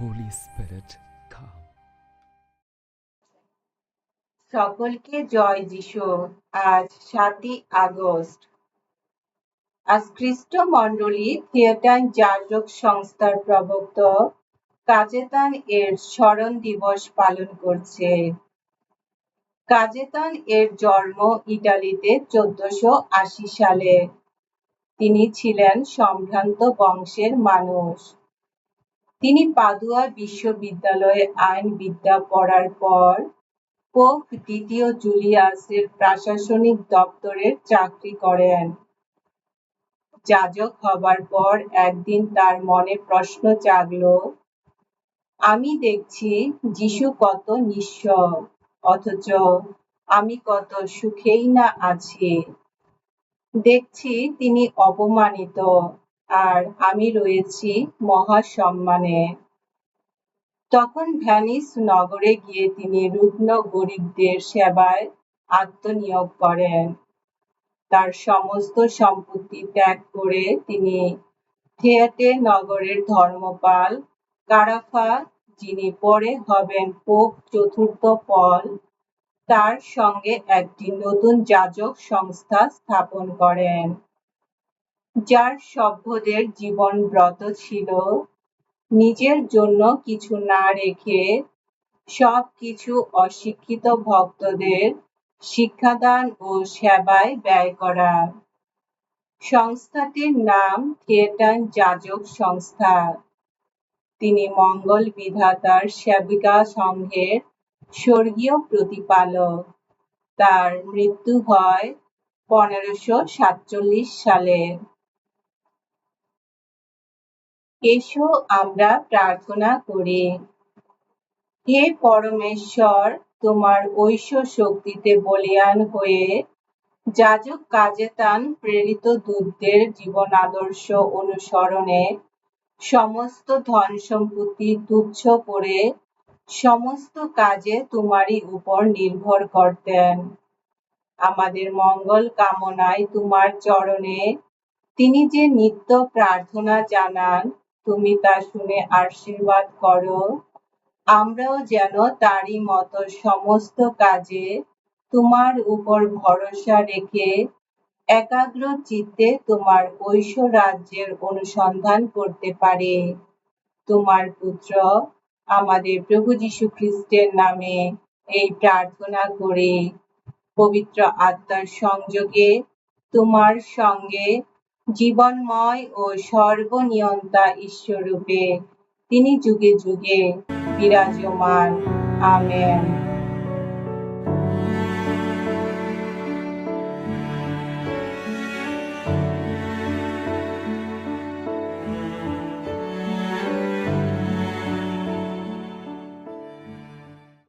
Holy Spirit, come. সকলকে জয় যিশু। আজ সাতই আগস্ট। আজ খ্রিস্ট মণ্ডলী থিয়েটার যাজক সংস্থার প্রবক্তক কাজেতান এর স্মরণ দিবস পালন করছে। কাজেতান এর জন্ম ইটালিতে চোদ্দশো আশি সালে। তিনি ছিলেন সম্ভ্রান্ত বংশের মানুষ। তিনি পাদুয়া বিশ্ববিদ্যালয়ে আইন বিদ্যা পড়ার পর পোপ দ্বিতীয় জুলিয়াসের প্রশাসনিক দপ্তরের চাকরি করেন। যাজক হবার পর একদিন তার মনে প্রশ্ন জাগল, আমি দেখছি যিশু কত নিঃস্ব, অথচ আমি কত সুখেই না আছি। দেখছি তিনি অপমানিত আর আমি রয়েছি মহা সম্মানে তখন ভ্যানিস নগরে গিয়ে তিনি রুগ্ন গরিবদের সেবায় আত্মনিয়োগ করেন। তার সমস্ত সম্পত্তি ত্যাগ করে তিনি থিয়েটে নগরের ধর্মপাল কারাফা, যিনি পরে হবেন পোপ চতুর্থ পল, তার সঙ্গে একটি নতুন যাজক সংস্থা স্থাপন করেন। যার সভ্যদের জীবন ব্রত ছিল, নিজের জন্য কিছু না রেখে সব কিছু অশিক্ষিত ভক্তদের শিক্ষাদান ও সেবায় ব্যয় করা। সংস্থাটির নাম থিয়েটার যাজক সংস্থা। তিনি মঙ্গল বিধাতার সেবিকা সংঘের স্বর্গীয় প্রতিপালক। তার মৃত্যু হয় পনেরোশো সাতচল্লিশ সালে। এসো আমরা প্রার্থনা করি। হে পরমেশ্বর, তোমার ঐশ্ব শক্তিতে বলিয়ান হয়ে যাজক কাজে তান প্রেরিত দূতদের জীবন আদর্শ অনুসরণে সমস্ত ধন সম্পত্তি তুচ্ছ করে সমস্ত কাজে তোমারই উপর নির্ভর করতেন। আমাদের মঙ্গল কামনায় তোমার চরণে তিনি যে নিত্য প্রার্থনা জানান তুমি তা শুনে আশীর্বাদ করো। আমরাও যেন তারই মতো সমস্ত কাজে তোমার উপর ভরসা রেখে একাগ্র চিত্তে তোমার ঐশ্ব রাজ্যের অনুসন্ধান করতে পারে। তোমার পুত্র, আমাদের প্রভু যীশু খ্রিস্টের নামে এই প্রার্থনা করে। পবিত্র আত্মার সংযোগে তোমার সঙ্গে জীবনময় ও সর্বনিয়ন্তা ঈশ্বররূপে তিনি যুগে যুগে বিরাজমান। আমেন।